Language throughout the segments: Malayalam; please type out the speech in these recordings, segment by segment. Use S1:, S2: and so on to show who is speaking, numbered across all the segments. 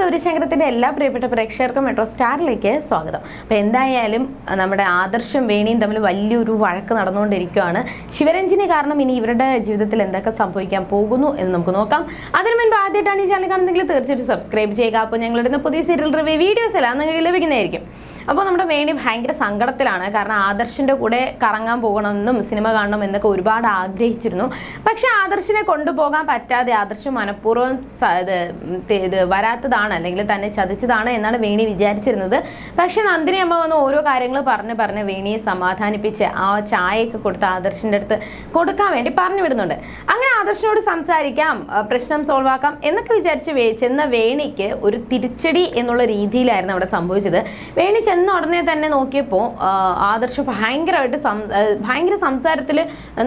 S1: ഗൗരിശങ്കരത്തിന്റെ എല്ലാ പ്രിയപ്പെട്ട പ്രേക്ഷകർക്കും മെട്രോ സ്റ്റാറിലേക്ക് സ്വാഗതം. അപ്പോൾ എന്തായാലും നമ്മുടെ ആദർശം വേണിയും തമ്മിൽ വലിയൊരു വഴക്ക് നടന്നുകൊണ്ടിരിക്കുകയാണ്. ശിവരഞ്ജിനി കാരണം ഇനി ഇവരുടെ ജീവിതത്തിൽ എന്തൊക്കെ സംഭവിക്കാൻ പോകുന്നു എന്ന് നമുക്ക് നോക്കാം. അതിനു മുൻപ് ആദ്യമായിട്ടാണ് ഈ ചാനൽ കാണുന്നെങ്കിൽ തീർച്ചയായിട്ടും സബ്സ്ക്രൈബ് ചെയ്യുക. അപ്പോൾ ഞങ്ങളുടെ പുതിയ സീരിയൽ റിവ്യൂ വീഡിയോസ് എല്ലാം നിങ്ങൾക്ക് ലഭിക്കുന്നതായിരിക്കും. അപ്പോൾ നമ്മുടെ വേണി ഭയങ്കര സങ്കടത്തിലാണ്. കാരണം ആദർശിന്റെ കൂടെ കറങ്ങാൻ പോകണമെന്നും സിനിമ കാണണം എന്നൊക്കെ ഒരുപാട് ആഗ്രഹിച്ചിരുന്നു. പക്ഷെ ആദർശിനെ കൊണ്ടുപോകാൻ പറ്റാതെ ആദർശ് മനഃപൂർവം ഇത് വരാത്തതാണ് അല്ലെങ്കിൽ തന്നെ ചതിച്ചതാണ് എന്നാണ് വേണി വിചാരിച്ചിരുന്നത്. പക്ഷെ നന്ദിനി അമ്മ വന്ന് ഓരോ കാര്യങ്ങൾ പറഞ്ഞ് പറഞ്ഞ് വേണിയെ സമാധാനിപ്പിച്ച് ആ ചായയൊക്കെ കൊടുത്ത് ആദർശിന്റെ അടുത്ത് കൊടുക്കാൻ വേണ്ടി പറഞ്ഞു വിടുന്നുണ്ട്. അങ്ങനെ ആദർശിനോട് സംസാരിക്കാം പ്രശ്നം സോൾവ് ആക്കാം എന്നൊക്കെ വിചാരിച്ച് ചെന്ന വേണിക്ക് ഒരു തിരിച്ചടി എന്നുള്ള രീതിയിലായിരുന്നു അവിടെ സംഭവിച്ചത്. വേണി ചെന്ന ഉടനെ തന്നെ നോക്കിയപ്പോൾ ആദർശ് ഭയങ്കരമായിട്ട് സം- ഭയങ്കര സംസാരത്തിൽ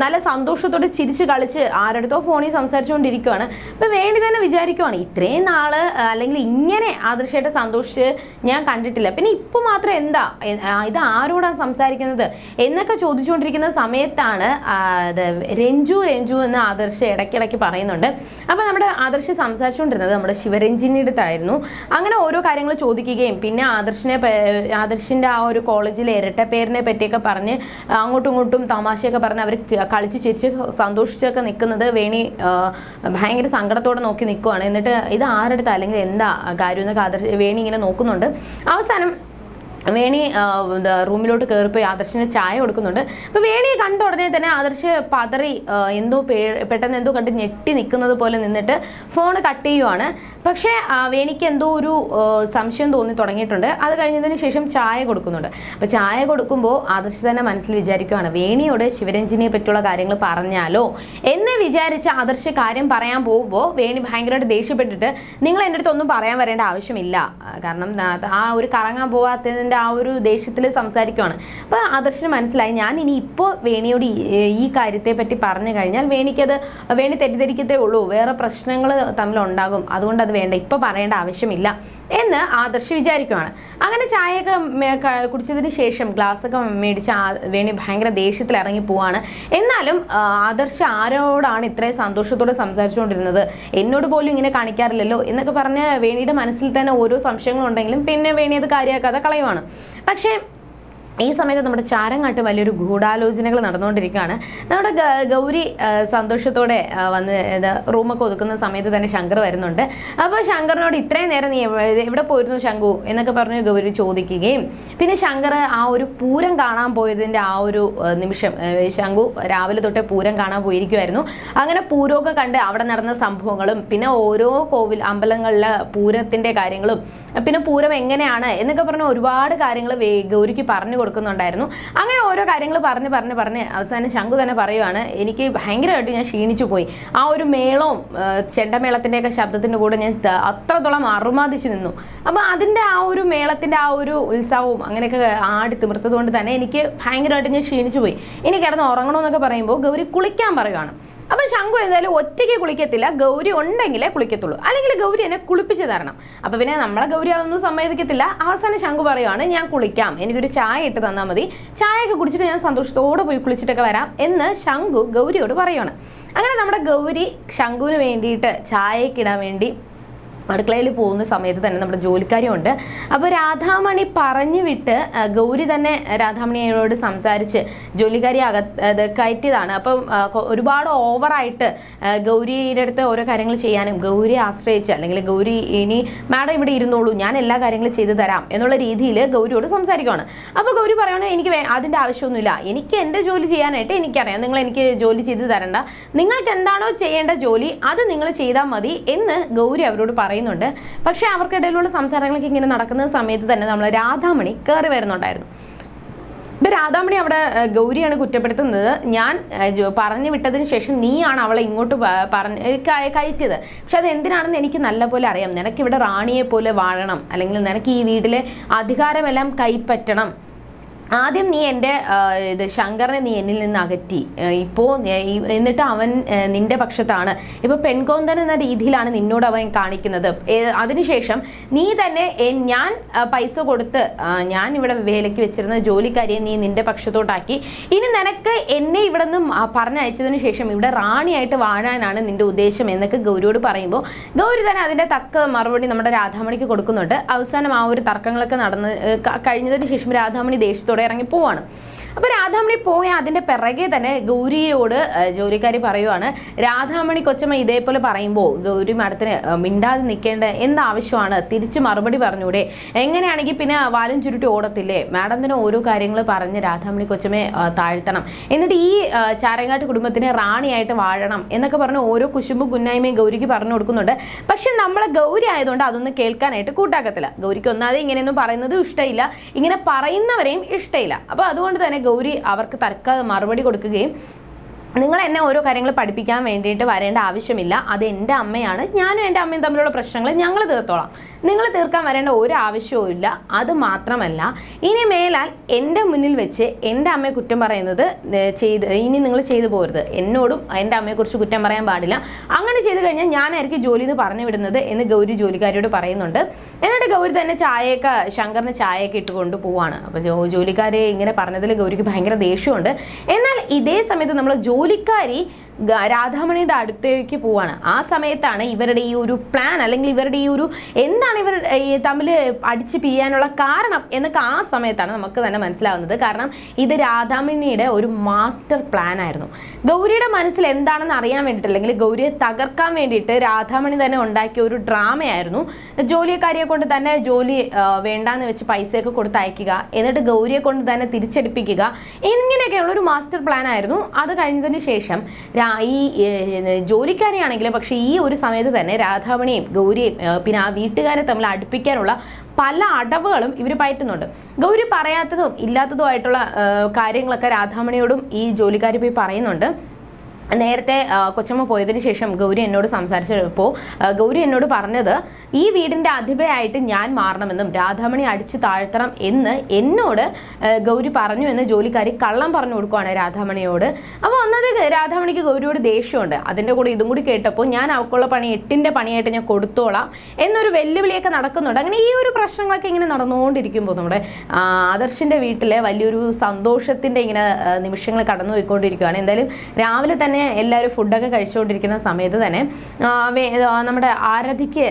S1: നല്ല സന്തോഷത്തോടെ ചിരിച്ച് കളിച്ച് ആരടുത്തോ ഫോണിൽ സംസാരിച്ചുകൊണ്ടിരിക്കുവാണ്. അപ്പം വേണ്ടി തന്നെ വിചാരിക്കുവാണ് ഇത്രയും നാൾ അല്ലെങ്കിൽ ഇങ്ങനെ ആദർശമായിട്ട് സന്തോഷിച്ച് ഞാൻ കണ്ടിട്ടില്ല. പിന്നെ ഇപ്പോൾ മാത്രം എന്താ ഇത് ആരോടാണ് സംസാരിക്കുന്നത് എന്നൊക്കെ ചോദിച്ചുകൊണ്ടിരിക്കുന്ന സമയത്താണ് രഞ്ജു രഞ്ജു എന്ന് ആദർശ് ഇടയ്ക്കിടയ്ക്ക് പറയുന്നുണ്ട്. അപ്പോൾ നമ്മുടെ ആദർശ് സംസാരിച്ചുകൊണ്ടിരുന്നത് നമ്മുടെ ശിവരഞ്ജിനിയുടെ അടുത്തായിരുന്നു അങ്ങനെ ഓരോ കാര്യങ്ങൾ ചോദിക്കുകയും പിന്നെ ആദർശിനെ ആദർശിന്റെ ആ ഒരു കോളേജിലെ ഇരട്ട പേരിനെ പറ്റിയൊക്കെ പറഞ്ഞ് അങ്ങോട്ടും ഇങ്ങോട്ടും തമാശയൊക്കെ പറഞ്ഞ് അവർ കളിച്ച് ചിരിച്ച് സന്തോഷിച്ചൊക്കെ നിൽക്കുന്നത് വേണി ഭയങ്കര സങ്കടത്തോടെ നോക്കി നിൽക്കുവാണ്. എന്നിട്ട് ഇത് ആരെടുത്ത്? അല്ലെങ്കിൽ എന്താ കാര്യം എന്നൊക്കെ ആദർശ് വേണി ഇങ്ങനെ നോക്കുന്നുണ്ട്. അവസാനം വേണി റൂമിലോട്ട് കയറിപ്പോയി ആദർശിന് ചായ കൊടുക്കുന്നുണ്ട്. അപ്പോൾ വേണിയെ കണ്ട ഉടനെ തന്നെ ആദർശ് പതറി എന്തോ പെട്ടെന്ന് എന്തോ കണ്ട് ഞെട്ടി നിൽക്കുന്നത് പോലെ നിന്നിട്ട് ഫോൺ കട്ട് ചെയ്യുവാണ്. പക്ഷേ എനിക്ക് എന്തോ ഒരു സംശയം തോന്നി തുടങ്ങിയിട്ടുണ്ട്. അത് കഴിഞ്ഞതിന് ശേഷം ചായ കൊടുക്കുന്നുണ്ട്. അപ്പോൾ ചായ കൊടുക്കുമ്പോൾ ആദർശ് തന്നെ മനസ്സിൽ വിചാരിക്കുവാണ് വേണിയോട് ശിവരഞ്ജിനെ പറ്റിയുള്ള കാര്യങ്ങൾ പറഞ്ഞാലോ? എന്ന് വിചാരിച്ച് ആദർശ് കാര്യം പറയാൻ പോകുമ്പോൾ വേണി ഭയങ്കരമായിട്ട് ദേഷ്യപ്പെട്ടിട്ട് നിങ്ങൾ എന്റെ അടുത്ത് ഒന്നും പറയാൻ വരേണ്ട ആവശ്യമില്ല. കാരണം ആ- ഒരു കറങ്ങാൻ പോവാത്തതിന്റെ ആ ഒരു ദേഷ്യത്തിൽ സംസാരിക്കുകയാണ് അപ്പോൾ ആദർശിന് മനസ്സിലായി ഞാൻ ഇനി ഇപ്പോൾ വേണിയോട് ഈ കാര്യത്തെ പറ്റി പറഞ്ഞു കഴിഞ്ഞാൽ വേണിക്കത് വേണി തെറ്റിദ്ധരിക്കത്തേ ഉള്ളൂ. വേറെ പ്രശ്നങ്ങൾ തമ്മിലുണ്ടാകും. അതുകൊണ്ട് അത് വേണ്ട ഇപ്പോൾ പറയേണ്ട ആവശ്യമില്ല എന്ന് ആദർശ് വിചാരിക്കുവാണ്. അങ്ങനെ ചായയൊക്കെ കുടിച്ചതിന് ശേഷം ഗ്ലാസ്സൊക്കെ മേടിച്ച് വേണി ഭയങ്കര ദേഷ്യത്തിൽ ഇറങ്ങി പോവാണ്. എന്നാലും ആദർശ് ആരോടാണ് ഇത്രയും സന്തോഷത്തോടെ സംസാരിച്ചുകൊണ്ടിരുന്നത്? എന്നോട് പോലും ഇങ്ങനെ കാണിക്കാറില്ലല്ലോ എന്നൊക്കെ പറഞ്ഞ് വേണിയുടെ മനസ്സിൽ തന്നെ ഓരോ സംശയങ്ങളുണ്ടെങ്കിലും പിന്നെ വേണി അത് കാര്യമാക്കാതെ കളയുവാണ്. പക്ഷേ ഈ സമയത്ത് നമ്മുടെ ചാരങ്ങാട്ട് വലിയൊരു ഗൂഢാലോചനകൾ നടന്നുകൊണ്ടിരിക്കുകയാണ്. നമ്മുടെ ഗൗരി സന്തോഷത്തോടെ വന്ന് റൂമൊക്കെ ഒതുക്കുന്ന സമയത്ത് തന്നെ ശങ്കർ വരുന്നുണ്ട്. അപ്പോൾ ശങ്കറിനോട് ഇത്രയും നേരം നീ എവിടെ പോയിരുന്നു ശങ്കു എന്നൊക്കെ പറഞ്ഞ് ഗൗരി ചോദിക്കുകയും പിന്നെ ശങ്കർ ആ ഒരു പൂരം കാണാൻ പോയതിന്റെ ആ ഒരു നിമിഷം ശങ്കു രാവിലെ തൊട്ടേ പൂരം കാണാൻ പോയിരിക്കുമായിരുന്നു അങ്ങനെ പൂരമൊക്കെ കണ്ട് അവിടെ നടന്ന സംഭവങ്ങളും പിന്നെ ഓരോ കോവിൽ അമ്പലങ്ങളിലെ പൂരത്തിന്റെ കാര്യങ്ങളും പിന്നെ പൂരം എങ്ങനെയാണ് എന്നൊക്കെ പറഞ്ഞ് ഒരുപാട് കാര്യങ്ങൾ ഗൗരിക്ക് പറഞ്ഞു കൊടുക്കുന്നുണ്ടായിരുന്നു. അങ്ങനെ ഓരോ കാര്യങ്ങൾ പറഞ്ഞ് പറഞ്ഞ് പറഞ്ഞ് അവസാനം ശംഖു തന്നെ പറയുവാണ് എനിക്ക് ഭയങ്കരമായിട്ട് ഞാൻ ക്ഷീണിച്ചു പോയി. ആ ഒരു മേളവും ചെണ്ടമേളത്തിന്റെയൊക്കെ ശബ്ദത്തിന്റെ കൂടെ ഞാൻ അത്രത്തോളം അറുമാദിച്ച് നിന്നു. അപ്പോൾ അതിന്റെ ആ ഒരു മേളത്തിന്റെ ആ ഒരു ഉത്സവവും അങ്ങനെയൊക്കെ ആടി തിമിർത്തത് കൊണ്ട് തന്നെ എനിക്ക് ഭയങ്കരമായിട്ട് ഞാൻ ക്ഷീണിച്ചു പോയി. ഇനി കിടന്ന് ഉറങ്ങണമെന്നൊക്കെ പറയുമ്പോൾ ഗൗരി കുളിക്കാൻ പറയുവാണ്. അപ്പം ശംഖു എന്തായാലും ഒറ്റയ്ക്ക് കുളിക്കത്തില്ല. ഗൗരി ഉണ്ടെങ്കിലേ കുളിക്കത്തുള്ളൂ. അല്ലെങ്കിൽ ഗൗരി എന്നെ കുളിപ്പിച്ച് തരണം. അപ്പം പിന്നെ നമ്മളെ ഗൗരി അതൊന്നും സമ്മതിക്കത്തില്ല. അവസാനം ശംഖു പറയുവാണ് ഞാൻ കുളിക്കാം. എനിക്കൊരു ചായ ഇട്ട് തന്നാൽ മതി. ചായയൊക്കെ കുടിച്ചിട്ട് ഞാൻ സന്തോഷത്തോടെ പോയി കുളിച്ചിട്ടൊക്കെ വരാം. എന്ന് ശംഖു ഗൗരിയോട് പറയുവാണ്. അങ്ങനെ നമ്മുടെ ഗൗരി ശംഖുവിന് വേണ്ടിയിട്ട് ചായക്കിടാൻ വേണ്ടി അടുക്കളയിൽ പോകുന്ന സമയത്ത് തന്നെ നമ്മുടെ ജോലിക്കാരിയുണ്ട്. അപ്പോൾ രാധാമണി പറഞ്ഞു വിട്ട് ഗൗരി തന്നെ രാധാമണിയോട് സംസാരിച്ച് ജോലിക്കാരി അകത്ത് കയറ്റിയതാണ്. അപ്പം ഒരുപാട് ഓവറായിട്ട് ഗൗരിയുടെ അടുത്ത് ഓരോ കാര്യങ്ങൾ ചെയ്യാനും ഗൗരിയെ ആശ്രയിച്ച് അല്ലെങ്കിൽ ഗൗരി ഇനി മാഡം ഇവിടെ ഇരുന്നോളൂ ഞാൻ എല്ലാ കാര്യങ്ങളും ചെയ്തു തരാം എന്നുള്ള രീതിയിൽ ഗൗരിയോട് സംസാരിക്കുകയാണ് അപ്പോൾ ഗൗരി പറയുകയാണെങ്കിൽ എനിക്ക് അതിന്റെ ആവശ്യമൊന്നുമില്ല. എനിക്ക് എന്റെ ജോലി ചെയ്യാനായിട്ട് എനിക്കറിയാം. നിങ്ങൾ എനിക്ക് ജോലി ചെയ്തു തരണ്ട. നിങ്ങൾക്ക് എന്താണോ ചെയ്യേണ്ട ജോലി അത് നിങ്ങൾ ചെയ്താൽ മതി എന്ന് ഗൗരി അവരോട് പറയുന്നുണ്ട്. പക്ഷേ അവർക്കിടയിലുള്ള സംസാരങ്ങളൊക്കെ ഇങ്ങനെ നടക്കുന്ന സമയത്ത് തന്നെ നമ്മൾ രാധാമണി കയറി വരുന്നുണ്ടായിരുന്നു. ഇപ്പൊ രാധാമണി അവിടെ ഗൗരിയാണ് കുറ്റപ്പെടുത്തുന്നത്. ഞാൻ പറഞ്ഞു വിട്ടതിന് ശേഷം നീയാണ് അവളെ ഇങ്ങോട്ട് പറഞ്ഞ് കയറ്റിയത്. പക്ഷെ അത് എന്തിനാണെന്ന് എനിക്ക് നല്ലപോലെ അറിയാം. നിനക്ക് ഇവിടെ റാണിയെ പോലെ വാഴണം. അല്ലെങ്കിൽ നിനക്ക് ഈ വീട്ടിലെ അധികാരമെല്ലാം കൈപ്പറ്റണം. ആദ്യം നീ എന്റെ ഇത് ശങ്കറിനെ നീ എന്നിൽ നിന്ന് അകറ്റി. ഇപ്പോ ഇപ്പോൾ എന്നിട്ട് അവൻ നിന്റെ പക്ഷത്താണ്. ഇപ്പോൾ പെൺകോന്തൻ എന്ന രീതിയിലാണ് നിന്നോട് അവൻ കാണിക്കുന്നത്. അതിനുശേഷം നീ തന്നെ ഞാൻ പൈസ കൊടുത്ത് ഞാൻ ഇവിടെ വേലയ്ക്ക് വെച്ചിരുന്ന ജോലിക്കാരിയെ നീ നിന്റെ പക്ഷത്തോട്ടാക്കി. ഇനി നിനക്ക് എന്നെ ഇവിടെ നിന്ന് പറഞ്ഞയച്ചതിന് ശേഷം ഇവിടെ റാണിയായിട്ട് വാഴാനാണ് നിന്റെ ഉദ്ദേശം എന്നൊക്കെ ഗൗരിയോട് പറയുമ്പോൾ ഗൗരി തന്നെ അതിന്റെ തക്ക മറുപടി നമ്മുടെ രാധാമണിക്ക് കൊടുക്കുന്നുണ്ട്. അവസാനം ആ ഒരു തർക്കങ്ങളൊക്കെ നടന്ന് കഴിഞ്ഞതിന് ശേഷം രാധാമണി ദേഷ്യത്തോടെ ഇറങ്ങി പോവാണ്. അപ്പോൾ രാധാമണി പോയ അതിന്റെ പിറകെ തന്നെ ഗൗരിയോട് ജോലിക്കാരി പറയുവാണ് രാധാമണി കൊച്ചമ്മ ഇതേപോലെ പറയുമ്പോൾ ഗൗരി മാഡത്തിന് മിണ്ടാതെ നിൽക്കേണ്ട എന്താവശ്യമാണ്? തിരിച്ച് മറുപടി പറഞ്ഞൂടെ? എങ്ങനെയാണെങ്കിൽ പിന്നെ വാലും ചുരുട്ടി ഓടത്തില്ലേ? മാഡത്തിന് ഓരോ കാര്യങ്ങൾ പറഞ്ഞ് രാധാമണി കൊച്ചമ്മയെ താഴ്ത്തണം. എന്നിട്ട് ഈ ചാരങ്ങാട്ട് കുടുംബത്തിന് റാണിയായിട്ട് വാഴണം എന്നൊക്കെ പറഞ്ഞ് ഓരോ കുശുമ്പും കുന്നായ്മയും ഗൗരിക്ക് പറഞ്ഞു കൊടുക്കുന്നുണ്ട്. പക്ഷെ നമ്മളെ ഗൗരി ആയതുകൊണ്ട് അതൊന്നും കേൾക്കാനായിട്ട് കൂട്ടാക്കത്തില്ല. ഗൗരിക്ക് ഒന്നാതെ ഇങ്ങനെയൊന്നും പറയുന്നതും ഇഷ്ടമില്ല ഇങ്ങനെ പറയുന്നവരെയും ഇഷ്ടമില്ല അപ്പോൾ അതുകൊണ്ട് തന്നെ ഗൗരി അവർക്ക് തർക്ക മറുപടി കൊടുക്കുകയും നിങ്ങൾ എന്നെ ഓരോ കാര്യങ്ങൾ പഠിപ്പിക്കാൻ വേണ്ടിയിട്ട് വരേണ്ട ആവശ്യമില്ല. അത് എന്റെ അമ്മയാണ്. ഞാനും എന്റെ അമ്മയും തമ്മിലുള്ള പ്രശ്നങ്ങൾ ഞങ്ങൾ തീർത്തോളാം. നിങ്ങൾ തീർക്കാൻ വരേണ്ട ഒരു ആവശ്യവും ഇല്ല. അത് മാത്രമല്ല ഇനി മേലാൽ എന്റെ മുന്നിൽ വെച്ച് എന്റെ അമ്മയെ കുറ്റം പറയുന്നത് ചെയ്ത് ഇനി നിങ്ങൾ ചെയ്തു പോരുത് എന്നോടും എന്റെ അമ്മയെക്കുറിച്ച് കുറ്റം പറയാൻ പാടില്ല. അങ്ങനെ ചെയ്തു കഴിഞ്ഞാൽ ഞാനായിരിക്കും ജോലി എന്ന് പറഞ്ഞു വിടുന്നത് എന്ന് ഗൗരി ജോലിക്കാരിയോട് പറയുന്നുണ്ട്. എന്നിട്ട് ഗൗരി തന്നെ ചായയൊക്കെ ശങ്കറിന് ചായയൊക്കെ ഇട്ട് പോവാണ്. അപ്പോൾ ജോലിക്കാരെ ഇങ്ങനെ പറഞ്ഞതിൽ ഗൗരിക്ക് ഭയങ്കര ദേഷ്യമുണ്ട്. എന്നാൽ ഇതേ സമയത്ത് നമ്മൾ ജോലിക്കാരി രാധാമണിയുടെ അടുത്തേക്ക് പോവാണ്. ആ സമയത്താണ് ഇവരുടെ ഈ ഒരു പ്ലാൻ അല്ലെങ്കിൽ ഇവരുടെ ഈ ഒരു എന്താണ് ഇവർ തമ്മിൽ അടിച്ച് പിരിയാനുള്ള കാരണം എന്നൊക്കെ ആ സമയത്താണ് നമുക്ക് തന്നെ മനസ്സിലാവുന്നത്. കാരണം ഇത് രാധാമണിയുടെ ഒരു മാസ്റ്റർ പ്ലാൻ ആയിരുന്നു. ഗൗരിയുടെ മനസ്സിൽ എന്താണെന്ന് അറിയാൻ വേണ്ടിയിട്ട് അല്ലെങ്കിൽ ഗൗരിയെ തകർക്കാൻ വേണ്ടിയിട്ട് രാധാമണി തന്നെ ഉണ്ടാക്കിയ ഒരു ഡ്രാമയായിരുന്നു. ജോലിക്കാരിയെ കൊണ്ട് തന്നെ ജോലി വേണ്ടാന്ന് വെച്ച് പൈസയൊക്കെ കൊടുത്ത് അയക്കുക എന്നിട്ട് ഗൗരിയെ കൊണ്ട് തന്നെ തിരിച്ചടിപ്പിക്കുക ഇങ്ങനെയൊക്കെയുള്ള ഒരു മാസ്റ്റർ പ്ലാൻ ആയിരുന്നു. അത് കഴിഞ്ഞതിന് ശേഷം ഈ ജോലിക്കാരെയാണെങ്കിലും പക്ഷേ ഈ ഒരു സമയത്ത് തന്നെ രാധാമണിയും ഗൗരിയും പിന്നെ ആ വീട്ടുകാരെ തമ്മിൽ അടുപ്പിക്കാനുള്ള പല അടവുകളും ഇവർ പയറ്റുന്നുണ്ട്. ഗൗരി പറയാത്തതും ഇല്ലാത്തതുമായിട്ടുള്ള കാര്യങ്ങളൊക്കെ രാധാമണിയോടും ഈ ജോലിക്കാർ പോയി പറയുന്നുണ്ട്. നേരത്തെ കൊച്ചമ്മ പോയതിന് ശേഷം ഗൗരി എന്നോട് സംസാരിച്ചപ്പോൾ ഗൗരി എന്നോട് പറഞ്ഞത് ഈ വീടിന്റെ അധിപയായിട്ട് ഞാൻ മാറണമെന്നും രാധാമണി അടിച്ചു താഴ്ത്തണം എന്ന് എന്നോട് ഗൗരി പറഞ്ഞു എന്ന് ജോലിക്കാരി കള്ളം പറഞ്ഞു കൊടുക്കുവാണ് രാധാമണിയോട്. അപ്പോൾ ഒന്നത് രാധാമണിക്ക് ഗൗരിയോട് ദേഷ്യമുണ്ട്. അതിന്റെ കൂടെ ഇതും കൂടി കേട്ടപ്പോൾ ഞാൻ അവൾക്കുള്ള പണി എട്ടിന്റെ പണിയായിട്ട് ഞാൻ കൊടുത്തോളാം എന്നൊരു വെല്ലുവിളിയൊക്കെ നടക്കുന്നുണ്ട്. അങ്ങനെ ഈ ഒരു പ്രശ്നങ്ങളൊക്കെ ഇങ്ങനെ നടന്നുകൊണ്ടിരിക്കുമ്പോൾ നമ്മുടെ ആദർശിന്റെ വീട്ടിലെ വലിയൊരു സന്തോഷത്തിന്റെ ഇങ്ങനെ നിമിഷങ്ങൾ കടന്നു പോയിക്കൊണ്ടിരിക്കുകയാണ് എന്തായാലും രാവിലെ തന്നെ എല്ലാവരും ഫുഡൊക്കെ കഴിച്ചുകൊണ്ടിരിക്കുന്ന സമയത്ത് തന്നെ നമ്മുടെ ആരതിക്ക്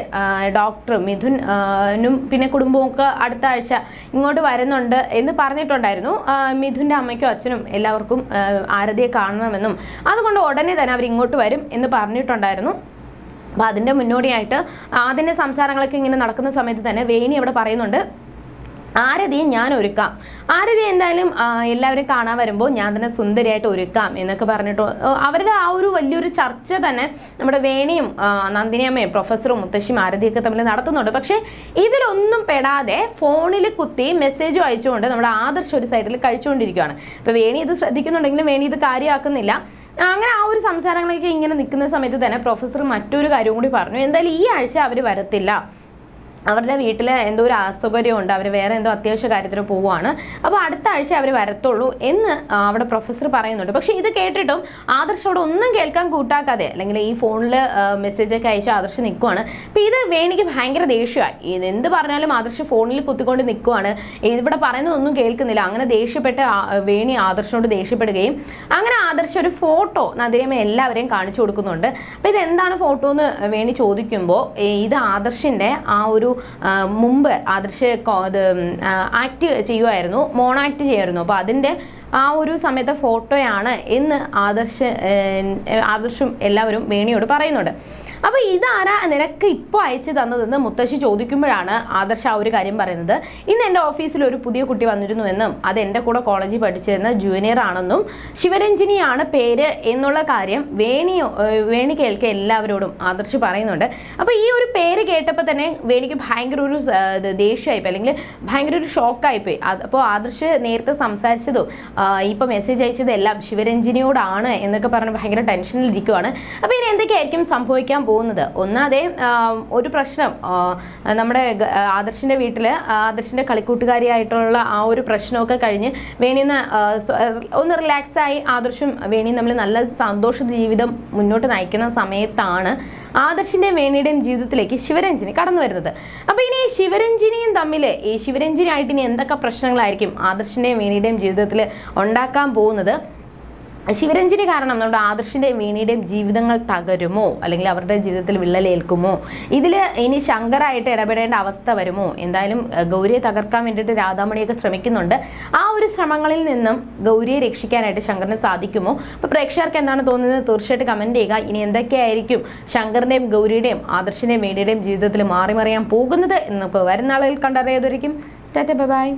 S1: ഡോക്ടർ മിഥുൻ പിന്നെ കുടുംബമൊക്കെ അടുത്ത ആഴ്ച ഇങ്ങോട്ട് വരുന്നുണ്ട് എന്ന് പറഞ്ഞിട്ടുണ്ടായിരുന്നു. മിഥുന്റെ അമ്മയ്ക്കും അച്ഛനും എല്ലാവർക്കും ആരതിയെ കാണണമെന്നും അതുകൊണ്ട് ഉടനെ തന്നെ അവർ ഇങ്ങോട്ട് വരും എന്ന് പറഞ്ഞിട്ടുണ്ടായിരുന്നു. അപ്പോൾ അതിന്റെ മുന്നോടിയായിട്ട് അതിന്റെ സംസാരങ്ങളൊക്കെ ഇങ്ങനെ നടക്കുന്ന സമയത്ത് തന്നെ വേണി അവിടെ പറയുന്നുണ്ട് ആരതിയെ ഞാൻ ഒരുക്കാം. ആരതി എന്തായാലും എല്ലാവരും കാണാൻ വരുമ്പോൾ ഞാൻ തന്നെ സുന്ദരിയായിട്ട് ഒരുക്കാം എന്നൊക്കെ പറഞ്ഞിട്ട് അവരുടെ ആ ഒരു വലിയൊരു ചർച്ച തന്നെ നമ്മുടെ വേണിയും നന്ദിനിയമ്മയും പ്രൊഫസറും മുത്തശ്ശിയും ആരതിയൊക്കെ തമ്മിൽ നടത്തുന്നുണ്ട്. പക്ഷേ ഇതിലൊന്നും പെടാതെ ഫോണിൽ കുത്തി മെസ്സേജും അയച്ചുകൊണ്ട് നമ്മുടെ ആദർശ ഒരു സൈഡിൽ കഴിച്ചുകൊണ്ടിരിക്കുകയാണ് അപ്പോൾ വേണി ഇത് ശ്രദ്ധിക്കുന്നുണ്ടെങ്കിലും വേണി ഇത് കാര്യമാക്കുന്നില്ല. അങ്ങനെ ആ ഒരു സംസാരങ്ങളൊക്കെ ഇങ്ങനെ നിൽക്കുന്ന സമയത്ത് തന്നെ പ്രൊഫസർ മറ്റൊരു കാര്യം കൂടി പറഞ്ഞു. എന്തായാലും ഈ ആഴ്ച അവർ വരത്തില്ല. അവരുടെ വീട്ടിൽ എന്തോ ഒരു അസൗകര്യമുണ്ട് അവർ വേറെ എന്തോ അത്യാവശ്യ കാര്യത്തിന് പോവുകയാണ്. അപ്പോൾ അടുത്ത ആഴ്ച അവർ വരത്തുള്ളൂ എന്ന് അവിടെ പ്രൊഫസർ പറയുന്നുണ്ട്. പക്ഷേ ഇത് കേട്ടിട്ടും ആദർശോട് ഒന്നും കേൾക്കാൻ കൂട്ടാക്കാതെ അല്ലെങ്കിൽ ഈ ഫോണിൽ മെസ്സേജൊക്കെ അയച്ച് ആദർശ് നിൽക്കുവാണ് അപ്പോൾ ഇത് വേണിക്ക് ഭയങ്കര ദേഷ്യമായി ഇത് എന്ത് പറഞ്ഞാലും ആദർശ് ഫോണിൽ കുത്തിക്കൊണ്ട് നിൽക്കുവാണ് ഇവിടെ പറയുന്നതൊന്നും കേൾക്കുന്നില്ല. അങ്ങനെ ദേഷ്യപ്പെട്ട് വേണി ആദർശനോട് ദേഷ്യപ്പെടുകയും അങ്ങനെ ആദർശ് ഒരു ഫോട്ടോ നദിയമ്മ എല്ലാവരെയും കാണിച്ചു കൊടുക്കുന്നുണ്ട്. അപ്പോൾ ഇത് എന്താണ് ഫോട്ടോ എന്ന് വേണി ചോദിക്കുമ്പോൾ ഇത് ആദർശിന്റെ ആ ഒരു മുമ്പ് ആദർശ ഇത് ആക്ട് ചെയ്യുമായിരുന്നു മോണോ ആക്ട് ചെയ്യുമായിരുന്നു അപ്പോൾ അതിന്റെ ആ ഒരു സമയത്തെ ഫോട്ടോയാണ് ഇന്ന് ആദർശ് ആദർശും എല്ലാവരും വേണിയോട് പറയുന്നുണ്ട് അപ്പോൾ ഇതാരാ നിനക്ക് ഇപ്പോൾ അയച്ചു തന്നതെന്ന് മുത്തശ്ശി ചോദിക്കുമ്പോഴാണ് ആദർശ ആ ഒരു കാര്യം പറയുന്നത്. ഇന്ന് എന്റെ ഓഫീസിൽ ഒരു പുതിയ കുട്ടി വന്നിരുന്നു എന്നും അത് എന്റെ കൂടെ കോളേജിൽ പഠിച്ചിരുന്ന ജൂനിയർ ആണെന്നും ശിവരഞ്ജിനിയാണ് പേര് എന്നുള്ള കാര്യം വേണി വേണി കേൾക്കുക എല്ലാവരോടും ആദർശ് പറയുന്നുണ്ട്. അപ്പോൾ ഈ ഒരു പേര് കേട്ടപ്പോൾ തന്നെ വേണിക്ക് ഭയങ്കര ഒരു ദേഷ്യമായിപ്പോയി അല്ലെങ്കിൽ ഭയങ്കര ഒരു ഷോക്കായിപ്പോയി അപ്പോൾ ആദർശ് നേരത്തെ സംസാരിച്ചതും ഇപ്പോൾ മെസ്സേജ് അയച്ചതും എല്ലാം ശിവരഞ്ജിനിയോടാണ് എന്നൊക്കെ പറഞ്ഞ് ഭയങ്കര ടെൻഷനിലിരിക്കുവാണ് അപ്പോൾ ഇനി എന്തൊക്കെയായിരിക്കും സംഭവിക്കാൻ പോകുന്നത്? പോകുന്നത്. ഒന്നാതെ ഒരു പ്രശ്നം നമ്മുടെ ആദർശിന്റെ വീട്ടിൽ ആദർശിന്റെ കളിക്കൂട്ടുകാരിയായിട്ടുള്ള ആ ഒരു പ്രശ്നമൊക്കെ കഴിഞ്ഞ് വേണിന്ന് ഒന്ന് റിലാക്സായി ആദർശും വേണി നമ്മൾ നല്ല സന്തോഷ ജീവിതം മുന്നോട്ട് നയിക്കുന്ന സമയത്താണ് ആദർശിന്റെ വേണിയുടെയും ജീവിതത്തിലേക്ക് ശിവരഞ്ജിനി കടന്നു വരുന്നത്. അപ്പോൾ ഇനി ശിവരഞ്ജിനിയും തമ്മിൽ ഈ ശിവരഞ്ജിനിയായിട്ട് ഇനി എന്തൊക്കെ പ്രശ്നങ്ങളായിരിക്കും ആദർശിന്റെയും വേണിയുടെയും ജീവിതത്തിൽ ഉണ്ടാക്കാൻ പോകുന്നത്? ശിവരഞ്ജിനി കാരണം നമ്മുടെ ആദർശിന്റെയും വീണിയുടെയും ജീവിതങ്ങൾ തകരുമോ? അല്ലെങ്കിൽ അവരുടെ ജീവിതത്തിൽ വിള്ളലേൽക്കുമോ? ഇതിൽ ഇനി ശങ്കറായിട്ട് ഇടപെടേണ്ട അവസ്ഥ വരുമോ? എന്തായാലും ഗൗരിയെ തകർക്കാൻ വേണ്ടിയിട്ട് രാധാമണിയൊക്കെ ശ്രമിക്കുന്നുണ്ട്. ആ ഒരു ശ്രമങ്ങളിൽ നിന്നും ഗൗരിയെ രക്ഷിക്കാനായിട്ട് ശങ്കറിന് സാധിക്കുമോ? അപ്പോൾ പ്രേക്ഷകർക്ക് എന്താണ് തോന്നുന്നത്? തീർച്ചയായിട്ടും കമന്റ് ചെയ്യുക. ഇനി എന്തൊക്കെയായിരിക്കും ശങ്കറിന്റെയും ഗൗരിയുടെയും ആദർശിന്റെയും വീണിയുടെയും ജീവിതത്തിൽ മാറി മറിയാൻ പോകുന്നത്? എന്നിപ്പോൾ വരുന്ന ആളുകൾ കണ്ടറിയാതൊരിക്കും. ടാറ്റ ബൈ